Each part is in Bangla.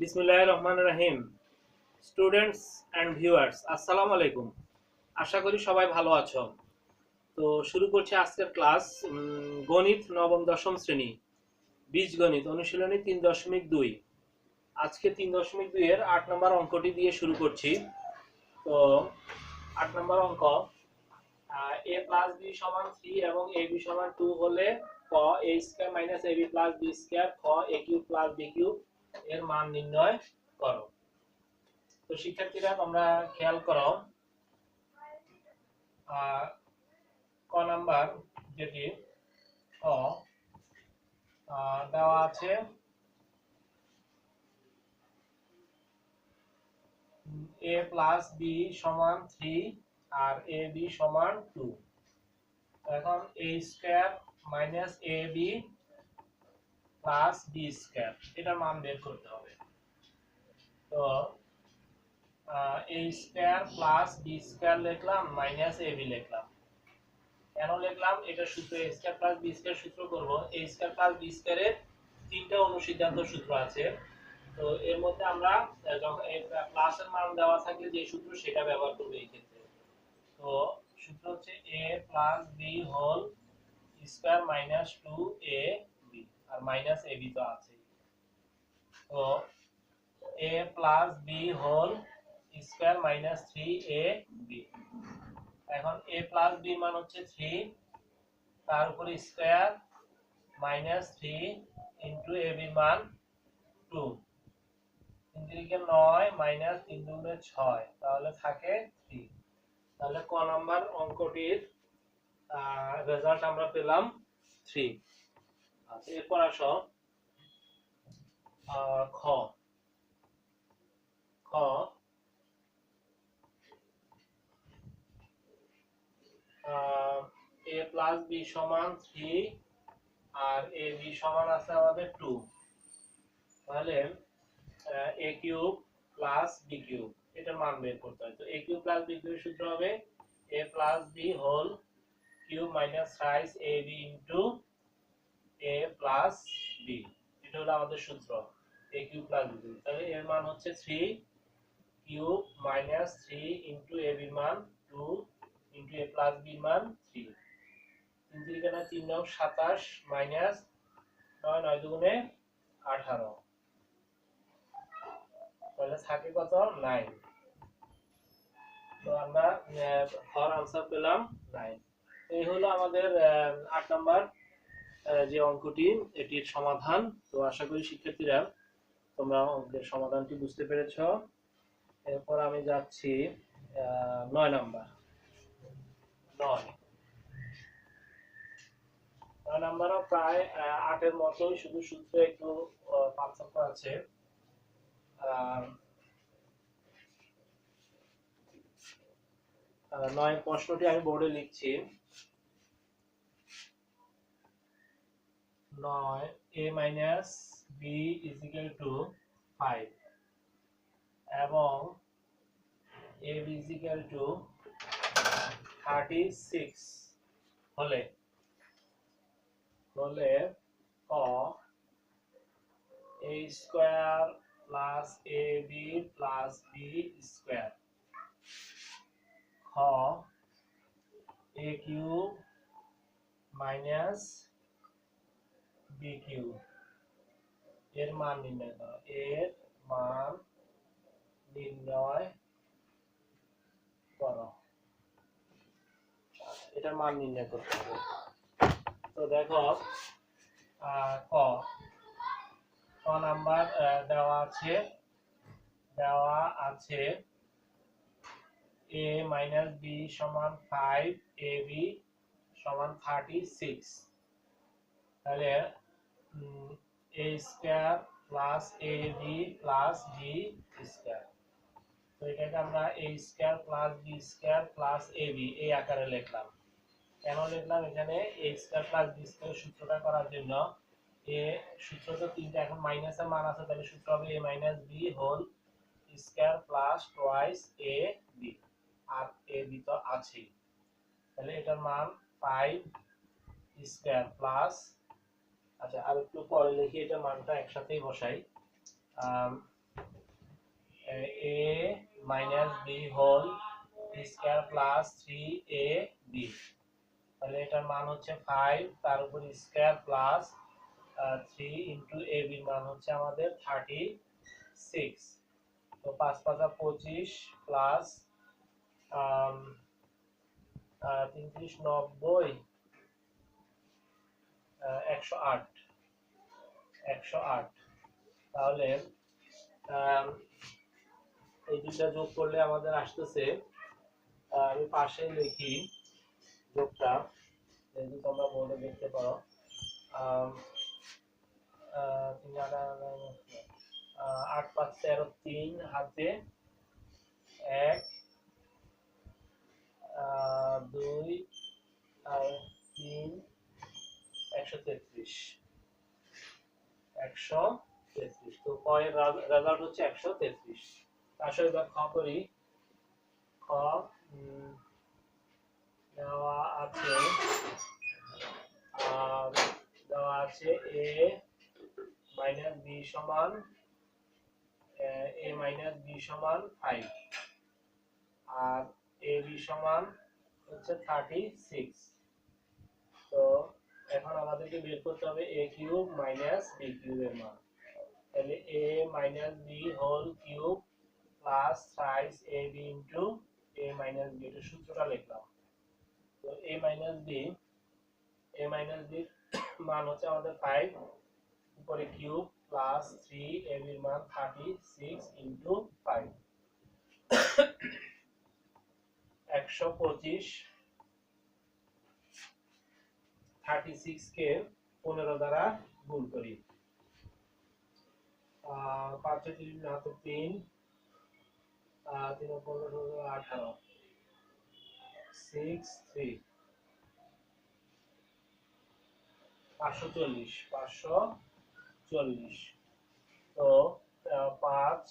বিসমিল্লাহ রহমান রাহিম। স্টুডেন্টস অ্যান্ড ভিউয়ার্স আসসালামু আলাইকুম। আশা করি সবাই ভালো আছো। তো শুরু করছি আজকের ক্লাস গণিত নবম দশম শ্রেণি। বীজগণিত অনুশীলনী তিন দশমিক দুই। আজকে তিন দশমিক দুই এর আট নম্বর অঙ্কটি দিয়ে শুরু করছি। তো আট নম্বর অঙ্ক এ প্লাস বি সমান থ্রি এবং এ বি সমান টু হলে ক A square minus A B plus B square, খ A cube plus B cube এর মান নির্ণয় করো। তো শিক্ষার্থীরা, তোমরা খেয়াল করো ক নাম্বার যেটি ক দেওয়া আছে, এ প্লাস বি সমান থ্রি আর এ বি সমান টু। এখন A square minus A B plus B square এটার মান বের করতে হবে। তো A square plus B square লিখলাম মাইনাস এ বি লিখলাম। কেন লিখলাম? এটা সূত্র A square plus B square সূত্র করব। এ স্কোয়ার প্লাস বি স্কোয়ারের তিনটা অনুসিদ্ধান্ত সূত্র আছে। তো, এর মধ্যে আমরা যখন প্লাসের মান দেওয়া থাকলে যে সূত্র, সেটা ব্যবহার করব এই ক্ষেত্রে। তো, সূত্র হচ্ছে A plus B whole square minus two A R minus A B তো আছে তো A plus B whole square minus three A B এখন এ প্লাস বি মান হচ্ছে থ্রি তার উপরে square minus three into A B মান টু তিন তিরিকে নয় মাইনাস তিন দুগুণে ছয়, তাহলে থাকে থ্রি তাহলে ক নাম্বার অঙ্কটির রেজাল্ট আমরা পেলাম থ্রি এরপর আসো। খ। খ। এ প্লাস বি সমান থ্রি আর এ বি সমান আছে আমাদের টু তাহলে A cube plus B cube এটার মান বের করতে হয়। তো A cube plus B cube সূত্র হবে A plus B whole cube minus thrice A B into A plus B এটা হলো আমাদের সূত্র। এ কিউব প্লাস বি তাহলে এর মান হচ্ছে three cube minus three into A মান two into A plus B মান থ্রি তিন তিরিকানা তিন নং সাতাশ মাইনাস নয় নয় দুগুণে আঠারো। তাহলে থাকে কত? নাইন তো আমরা ফর আনসার পেলাম নাইন এই হলো আমাদের আট নাম্বার যে অঙ্কটি, এটির সমাধান। তো আশা করি শিক্ষার্থীরা তোমরা অঙ্কের সমাধানটি বুঝতে পেরেছ। এরপর আমি যাচ্ছি নয় নাম্বার। নয়। নয় নাম্বারও প্রায় আটের মতোই, শুধু সূত্রে একটু পার্থক্য আছে। নয় প্রশ্নটি আমি বোর্ডে লিখছি। নয় A minus B equal to five এবং A equal to thirty six হলে হলে ক A square plus A B plus B square খ A cube minus B cube এর মান নির্ণয় করো। এর মান নির্ণয় করো। এটার মান নির্ণয় করতে হবে। তো দেখো ক। ক নাম্বার দেওয়া আছে দেওয়া আছে এ মাইনাস বি সমান ফাইভ এ বি সমান থার্টি সিক্স তাহলে A square plus A B plus B square. তো এটাকে আমরা A square plus B square plus A B এই আকারে লিখলাম। কেন লিখলাম? এখানে A square plus B square সূত্রটা করার জন্য এ সূত্র তো তিনটা, এখন মাইনাসের মান আছে, তাহলে সূত্র হবে A minus B whole square plus twice A B. R A B তো আছেই। তাহলে এটার মান ফাইভ স্কোয়ার প্লাস আচ্ছা আর একটু পরে লিখি এটা মানটা একসাথেই বসাই। A minus B whole square plus three A B. তাহলে এটার মান হচ্ছে ফাইভ তার উপর square plus three into A বির মান হচ্ছে আমাদের থার্টি সিক্স। তো পাঁচ পাঁচা পঁচিশ প্লাস তিনত্রিশ নব্বই আহ, একশো আট। একশো আট। তাহলে এই দুইটা যোগ করলে আমাদের আসতেছে আমি পাশে লিখি যোগটা, যেহেতু তোমরা বোর্ডে দেখতে পারো। আট পাঁচ তেরো তিন হাতে এক দুই তিন একশো তেত্রিশ। একশো তেত্রিশ। তো কয়ের রেজাল্ট সমান ফাইভ। আর এ বি সমান হচ্ছে থার্টি সিক্স। তো এখন আমাদেরকে বের করতে হবে এ কিউব মাইনাস বি কিউবের মান। তাহলে A minus B whole cube plus size A B into A minus B এটা সূত্রটা লিখলাম। তো A minus B A minus B মান হচ্ছে আমাদের ফাইভ উপরে কিউব প্লাস থ্রি এ বির মান থার্টি সিক্স ইন্টু ফাইভ একশো পঁচিশ থার্টি সিক্স কে পনেরো দ্বারা গুণ করি। পাঁচ তিন হাতে তিন তিন পনেরো আঠারো। সিক্স থ্রি পাঁচশো চল্লিশ পাঁচশো চল্লিশ। তো পাঁচ,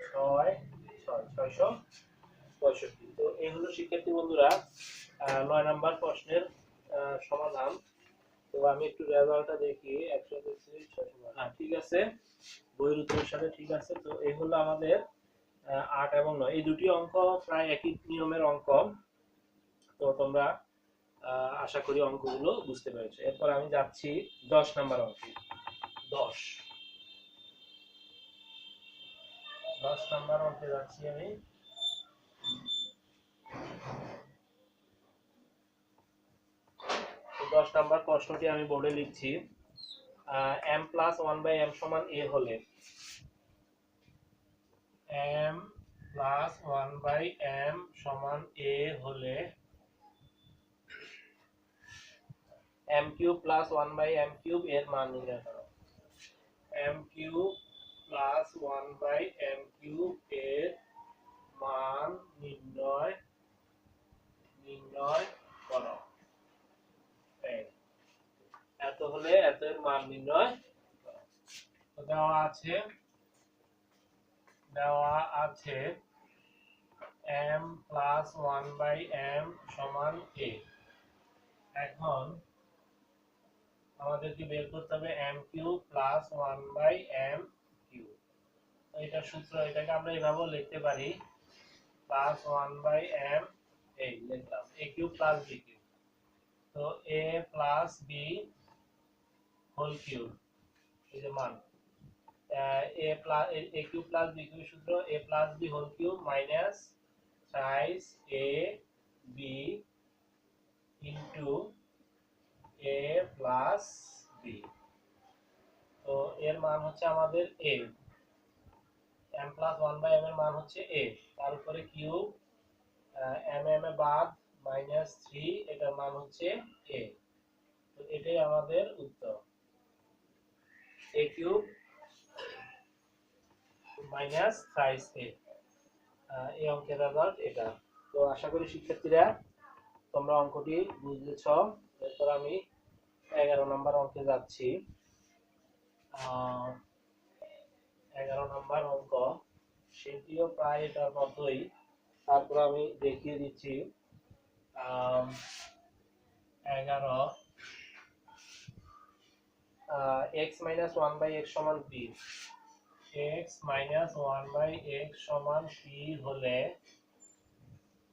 ছয় ছয়, ছয়শো পঁয়ষট্টি। তো এই হলো শিক্ষার্থী বন্ধুরা নয় নাম্বার প্রশ্নের সমাধান। তো আমি একটু রেজাল্টটা দেখি একশো তেত্রিশ হ্যাঁ ঠিক আছে। বইয়ের উত্তরের সাথে ঠিক আছে। তো এই হলো আমাদের আট এবং নয়। এই দুটি অঙ্ক প্রায় একই নিয়মের অঙ্ক। তো তোমরা আশা করি অঙ্কগুলো বুঝতে পেরেছ। এরপর আমি যাচ্ছি দশ নাম্বার অঙ্কে। দশ। দশ নাম্বার অঙ্কে যাচ্ছি আমি তো দশ নাম্বার প্রশ্নটি আমি বোর্ডে লিখছি M plus one by M হলে M plus one by M সমান এ হলে M cube plus one by M cube এর মান নির্ণয় করো M cube plus one by M cube এর মান নির্ণয় নির্ণয় করো। এত হলে মান নির্ণয় দেওয়া আছে দেওয়া আছে m plus one by M সমান a এখন আমাদেরকে বের করতে হবে M cube plus one by M cube এটা সূত্র, এটাকে আমরা এইভাবেও লিখতে পারি প্লাস ওয়ান বাই এম এই, লিখলাম A cube plus B cube তো A plus B whole cube এই যে মান। A plus A cube plus B cube সূত্র A plus B whole cube minus size A B into A plus B তো এর মান হচ্ছে আমাদের A M plus one by M এর মান হচ্ছে এ তার উপরে কিউব এম এম এ বাদ মাইনাস থ্রি, এটার মান হচ্ছে এ তো এটাই আমাদের উত্তর। এ কিউব মাইনাস সাইজ এ এই অঙ্কের রেজাল্ট এটা। তো আশা করি শিক্ষার্থীরা তোমরা অঙ্কটি বুঝেছ। এরপর আমি এগারো নম্বর অঙ্কে যাচ্ছি। এগারো নম্বর অঙ্ক। সেটিও প্রায় এটার মতোই। তারপর আমি দেখিয়ে দিচ্ছি। এগারো X minus one by X সমান B X minus one by X সমান পি হলে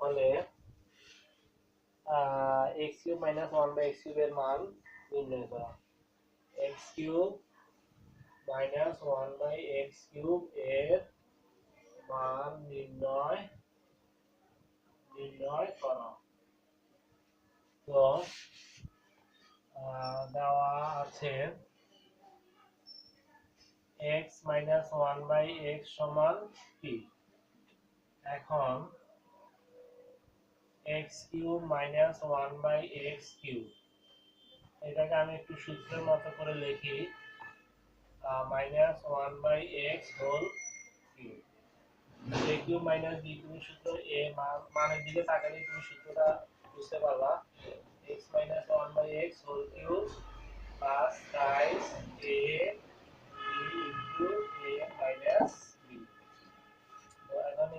হলে X cube minus one by X কিউবের মান নির্ণয় করা। X cube minus one by X cube এর মান নির্ণয় নির্ণয় করা। দেওয়া আছে x minus one by X সমান পি এখন X cube minus one by X cube এটাকে আমি একটু সূত্রের মতো করে লিখি minus one by X whole cube a cube minus b cube সূত্র এ মানের দিকে তাকালে তুমি সূত্রটা বুঝতে পারবা x minus one whole cube plus times a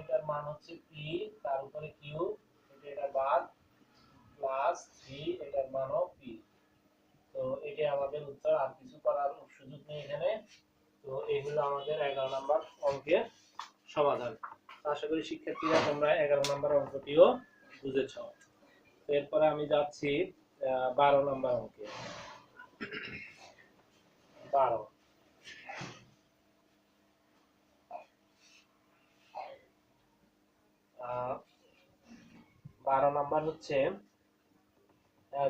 তো মান হচ্ছে পি তার উপরে কিউব এটা এটা বাদ প্লাস থ্রি এটার মানও পি তো এটাই আমাদের উত্তর, আর কিছু করার সুযোগ নেই এখানে। তো এইগুলো আমাদের এগারো নম্বর অঙ্কের সমাধান। আশা করি শিক্ষার্থীরা তোমরা এগারো নম্বর অঙ্কটিও বুঝেছ। এরপরে আমি যাচ্ছি বারো নম্বর অঙ্কে। বারো। বারো নাম্বার হচ্ছে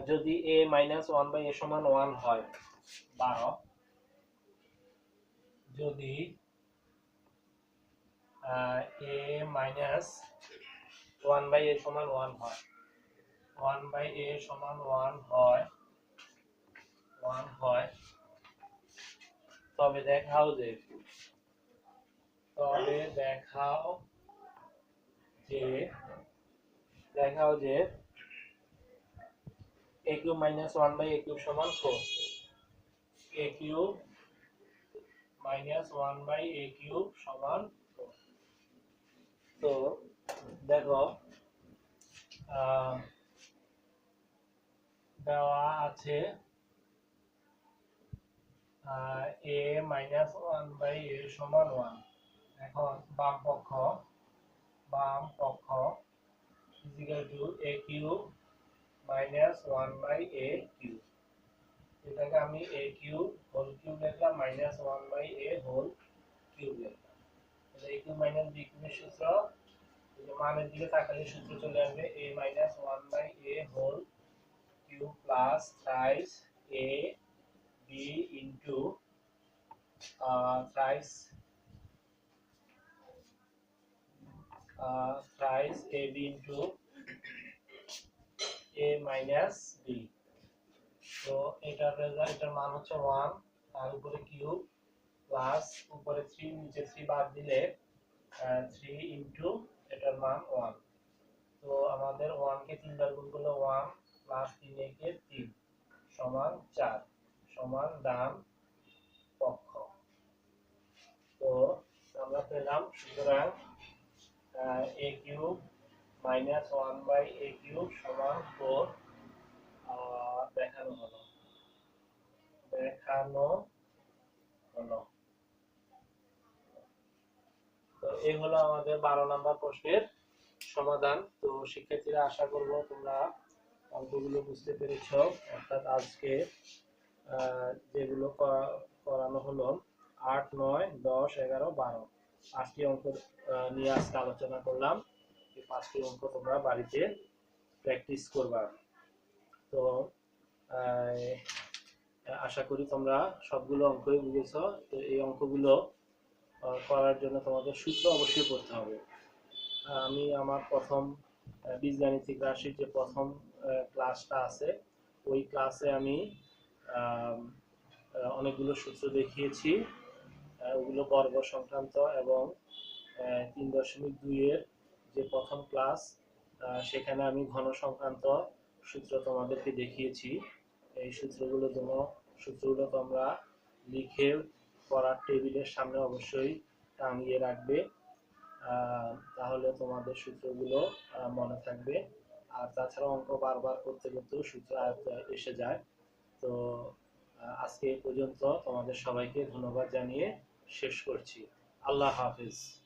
যদি a minus one by a সমান ওয়ান হয়, বারো। যদি a minus one by a সমান ওয়ান হয় ওয়ান বাই এ সমান ওয়ান হয় ওয়ান হয়। তবে দেখাও যে তবে দেখাও যে দেখাও যে a cube minus one by a cube সমান four a cube minus one by a cube সমান তো দেখো আহ, দেওয়া আছে। A minus one by a সমান ওয়ান এখন বাম পক্ষ বাম পক্ষ equal to a cube minus one by a cube এটাকে আমি এ কিউব হোল কিউব লিখলাম minus one by a whole cube লিখলাম। এ কিউব মাইনাস বি কিউবের সূত্র মানের দিকে তাকালে সূত্র চলে আসবে a minus one by a whole cube plus thrice a b into thrice uh, thrice ab into a minus b. তো এটার রেজাল্ট এটার মান হচ্ছে 1 তার উপরে কিউব প্লাস উপরে 3 নিচে 3 বাদ দিলে 3 ইনটু এটার মান 1 তো আমাদের 1 কে 3 বার গুণ করলে 1 প্লাস 3 একে 3 সমান 4 সমান ডান পক্ষ। তো আমরা পেলাম সুতরাং a cube minus one by a cube সমান ফোর দেখানো হলো। দেখানো হলো। তো এই হলো আমাদের বারো নাম্বার প্রশ্নের সমাধান। তো শিক্ষার্থীরা আশা করব তোমরা অঙ্কগুলো বুঝতে পেরেছ, অর্থাৎ আজকে যেগুলো করা- করানো হলো, আট, নয়, দশ, এগারো, বারো। পাঁচটি অঙ্ক নিয়ে আজকে আলোচনা করলাম। পাঁচটি অঙ্ক তোমরা বাড়িতে প্র্যাকটিস করবা। তো আশা করি তোমরা সবগুলো অঙ্কই বুঝেছ। তো এই অঙ্কগুলো করার জন্য তোমাদের সূত্র অবশ্যই পড়তে হবে। আমি আমার প্রথম বীজগাণিতিক রাশির যে প্রথম ক্লাসটা আছে, ওই ক্লাসে আমি অনেকগুলো সূত্র দেখিয়েছি। ওগুলো বর্গ সংক্রান্ত এবং তিন দশমিক দুইয়ের যে প্রথম ক্লাস সেখানে আমি ঘন সংক্রান্ত সূত্র তোমাদেরকে দেখিয়েছি। এই সূত্রগুলো তোমরা সূত্রগুলো তোমরা লিখে পড়ার টেবিলের সামনে অবশ্যই টাঙিয়ে রাখবে। তাহলে তোমাদের সূত্রগুলো মনে থাকবে। আর তাছাড়া অঙ্ক বারবার করতে করতেও সূত্র আয়ত্ত এসে যায়। তো আজকে এই পর্যন্ত তোমাদের সবাইকে ধন্যবাদ জানিয়ে শেষ করছি। আল্লাহ হাফিজ।